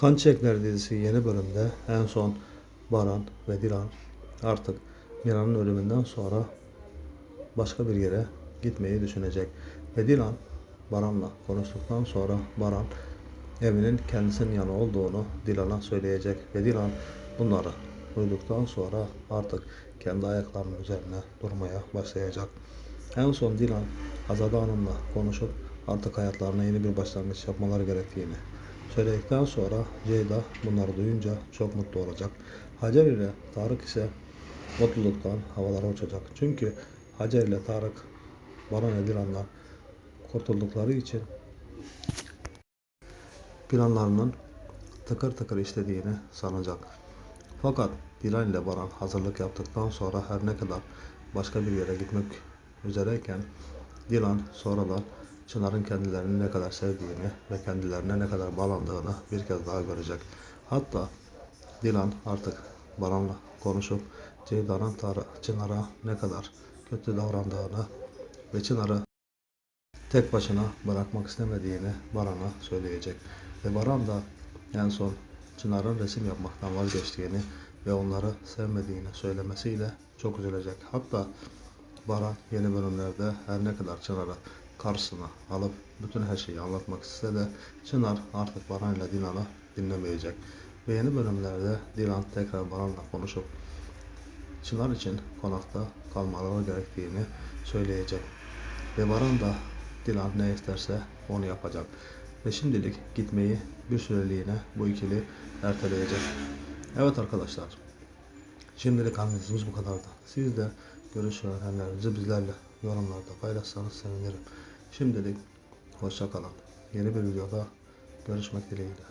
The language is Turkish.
Kan Çiçekler dizisi yeni bölümde en son Baran ve Dilan artık Mira'nın ölümünden sonra başka bir yere gitmeyi düşünecek. Ve Dilan Baran'la konuştuktan sonra Baran evinin kendisinin yanı olduğunu Dilan'a söyleyecek. Ve Dilan bunları duyduktan sonra artık kendi ayaklarının üzerine durmaya başlayacak. En son Dilan Azade Hanım'la konuşup artık hayatlarına yeni bir başlangıç yapmaları gerektiğini söyledikten sonra Ceyda bunları duyunca çok mutlu olacak. Hacer ile Tarık ise mutluluktan havalara uçacak. Çünkü Hacer ile Tarık Baran ve Dilan'dan kurtuldukları için planlarının tıkır tıkır işlediğini sanacak. Fakat Dilan ile Baran hazırlık yaptıktan sonra her ne kadar başka bir yere gitmek üzereyken Dilan sonradan Çınar'ın kendilerini ne kadar sevdiğini ve kendilerine ne kadar bağlandığını bir kez daha görecek. Hatta Dilan artık Baran'la konuşup Ceyda'nın Çınar'a ne kadar kötü davrandığını ve Çınar'ı tek başına bırakmak istemediğini Baran'a söyleyecek. Ve Baran da en son Çınar'ın resim yapmaktan vazgeçtiğini ve onları sevmediğini söylemesiyle çok üzülecek. Hatta Baran yeni bölümlerde her ne kadar Çınar'ı karşısına alıp bütün her şeyi anlatmak istese de Çınar artık Baran ile Dilan'ı dinlemeyecek. Ve yeni bölümlerde Dilan tekrar Baran'la konuşup Çınar için konakta kalmaları gerektiğini söyleyecek. Ve Baran da Dilan ne isterse onu yapacak. Ve şimdilik gitmeyi bir süreliğine bu ikili erteleyecek. Evet arkadaşlar. Şimdilik analizimiz bu kadardı. Siz de görüş ve önerilerinizi bizlerle yorumlarda paylaşsanız sevinirim. Şimdilik hoşça kalın. Yeni bir videoda görüşmek dileğiyle.